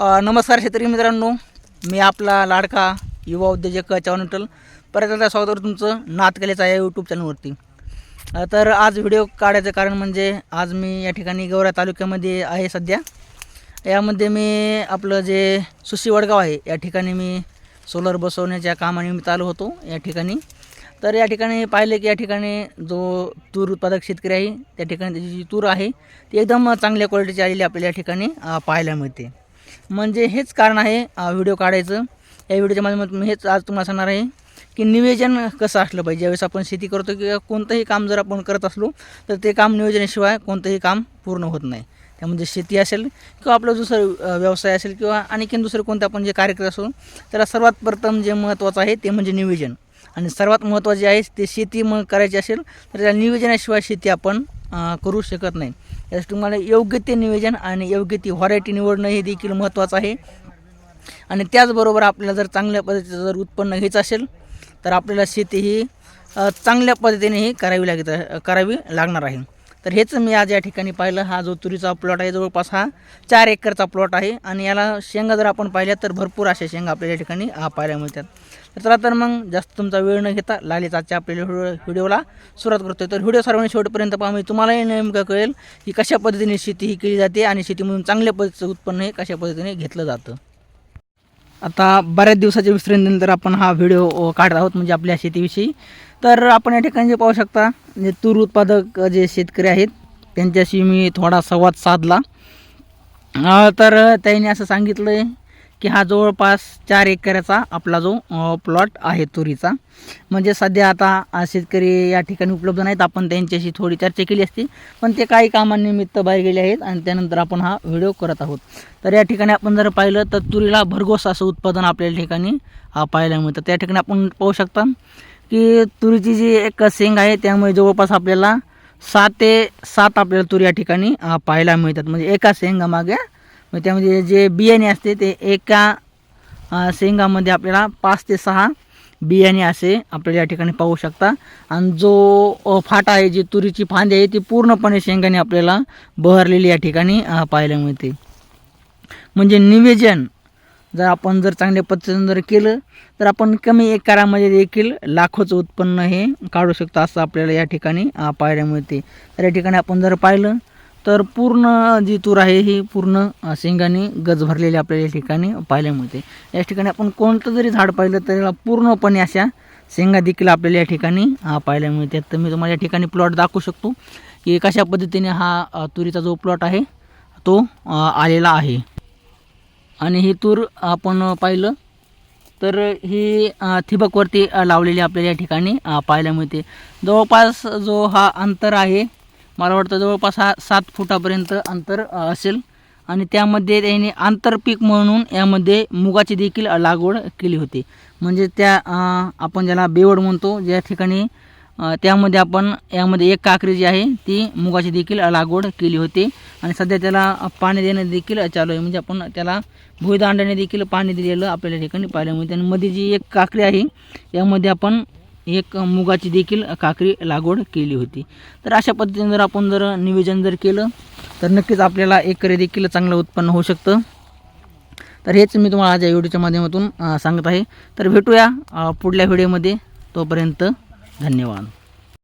नमस्कार शेतकरी मित्रांनो. मी आपला लाडका युवा उद्योजक चव्हाण परत एकदा स्वागत करतो तुमचं नातकलेचा या यूट्यूब चॅनलवरती तर आज व्हिडिओ काढायचं कारण म्हणजे आज मी या ठिकाणी गौरा तालुक्यामध्ये आहे सध्या. यामध्ये मी आपलं जे सुशी वडगाव आहे या ठिकाणी मी सोलर बसवण्याच्या कामानिमित्त आलो होतो या ठिकाणी. तर या ठिकाणी पाहिले की या ठिकाणी जो तूर उत्पादक शेतकरी आहे त्या ठिकाणी त्याची जी तूर आहे ती एकदम चांगल्या क्वालिटीची आलेली आपल्याला या ठिकाणी पाहायला मिळते. म्हणजे हेच कारण आहे व्हिडिओ काढायचं. या व्हिडिओच्या माध्यमातून हेच आज तुम्हाला सांगणार आहे की नियोजन कसं असलं पाहिजे. ज्यावेळेस आपण शेती करतो किंवा कोणतंही काम जर आपण करत असलो तर ते काम नियोजनाशिवाय कोणतंही काम पूर्ण होत नाही. त्यामध्ये शेती असेल किंवा आपलं दुसरं व्यवसाय असेल किंवा आणखीन दुसरं कोणतं आपण जे कार्य करत असो त्याला सर्वात प्रथम जे महत्त्वाचं आहे ते म्हणजे नियोजन. आणि सर्वात महत्त्वाचे आहे ते शेती मग करायची असेल तर त्या नियोजनाशिवाय शेती आपण करू शकत नाही. यास तुम्हाला योग्य ते नियोजन आणि योग्य ती व्हरायटी निवडणं हे देखील महत्त्वाचं आहे. आणि त्याचबरोबर आपल्याला जर चांगल्या पद्धतीचं जर उत्पन्न घ्यायचं असेल तर आपल्याला शेती ही चांगल्या पद्धतीने ही करावी लागत करावी लागणार आहे. तर हेच मी आज या ठिकाणी पाहिलं. हा जो तुरीचा प्लॉट आहे जवळपास हा चार एकरचा प्लॉट आहे आणि याला शेंगा जर आपण पाहिल्या तर भरपूर अशा शेंगा आपल्या या ठिकाणी पाहायला मिळतात. तर चला तर मग जास्त तुमचा वेळ न घेता लागलीच आजच्या आपल्या व्हिडिओला सुरुवात करतोय. तर व्हिडिओ सर्वांनी शेवटपर्यंत पाहा. म्हणजे तुम्हालाही नेमकं कळेल की कशा पद्धतीने शेती ही केली जाते आणि शेतीमधून चांगल्या पद्धतीचं उत्पन्न हे कशा पद्धतीने घेतलं जातं. आता बऱ्याच दिवसाच्या विश्रांतीनंतर आपण हा व्हिडिओ काढत आहोत म्हणजे आपल्या शेतीविषयी. तर आपण या ठिकाणी जे पाहू शकता जे तूर उत्पादक जे शेतकरी आहेत त्यांच्याशी मी थोडा संवाद साधला. तर त्यांनी असं सांगितलं आहे की हा जवळपास चार एकराचा आपला जो प्लॉट आहे तुरीचा. म्हणजे सध्या आता शेतकरी या ठिकाणी उपलब्ध नाहीत. आपण त्यांच्याशी थोडी चर्चा केली असती पण ते काही कामानिमित्त बाहेर गेले आहेत आणि त्यानंतर आपण हा व्हिडिओ करत आहोत. तर या ठिकाणी आपण जर पाहिलं तर तुरीला भरघोस असं उत्पादन आपल्या ठिकाणी पाहायला मिळतं. त्या ठिकाणी आपण पाहू शकता की तुरीची जी एक शेंग आहे त्यामुळे जवळपास आपल्याला सात ते सात आपल्याला तुरी या ठिकाणी पाहायला मिळतात. म्हणजे एका शेंगामागे मग त्यामध्ये जे बियाणे असते ते एका शेंगामध्ये आपल्याला पाच ते सहा बियाणे असे आपल्याला या ठिकाणी पाहू शकता. आणि जो फाटा आहे जी तुरीची फांदी आहे ती पूर्णपणे शेंगाने आपल्याला बहरलेली या ठिकाणी पाहायला मिळते. म्हणजे निवेदन जर आपण जर चांगल्या पद्धतीनं जर केलं तर आपण कमी एकरामध्ये देखील लाखोचं उत्पन्न हे काढू शकतो असं आपल्याला या ठिकाणी पाहायला मिळते. तर या ठिकाणी आपण जर पाहिलं तर पूर्ण जी तूर आहे ही पूर्ण शेंगाने गज भरलेली आपल्याला या ठिकाणी पाहायला मिळते. या ठिकाणी आपण कोणतं जरी झाड पाहिलं तर याला पूर्णपणे अशा शेंगा देखील आपल्याला या ठिकाणी पाहायला मिळतात. तर मी तुम्हाला या ठिकाणी प्लॉट दाखवू शकतो की कशा पद्धतीने हा तुरीचा जो प्लॉट आहे तो आलेला आहे. आणि ही तूर आपण पाहिलं. तर ही थिबकवरती लावलेली आपल्याला या ठिकाणी पाहायला मिळते. जवळपास जो हा अंतर आहे मला वाटतं जवळपास हा सात फुटापर्यंत अंतर असेल. आणि त्यामध्ये त्यांनी आंतरपीक म्हणून यामध्ये मुगाची देखील लागवड केली होती. म्हणजे त्या आपण ज्याला बेवड म्हणतो ज्या ठिकाणी त्यामध्ये आपण यामध्ये एक काकरी जी आहे ती मुगाची देखील लागवड केली होती. आणि सध्या त्याला पाणी देणं देखील चालू आहे. म्हणजे आपण त्याला भुईदांड्याने देखील पाणी दिलेलं आपल्याला ठिकाणी पाहायला मिळते. आणि मध्ये जी एक काकरी आहे यामध्ये आपण एक मुगाची देखील काकरी लागवड केली होती. तर अशा पद्धतीने जर आपण जर नियोजन जर केलं तर नक्कीच आपल्याला एकरी देखील चांगलं उत्पन्न होऊ शकतं. तर हेच मी तुम्हाला आज या व्हिडिओच्या माध्यमातून सांगत आहे. तर भेटूया पुढल्या व्हिडिओमध्ये. तोपर्यंत धन्यवाद.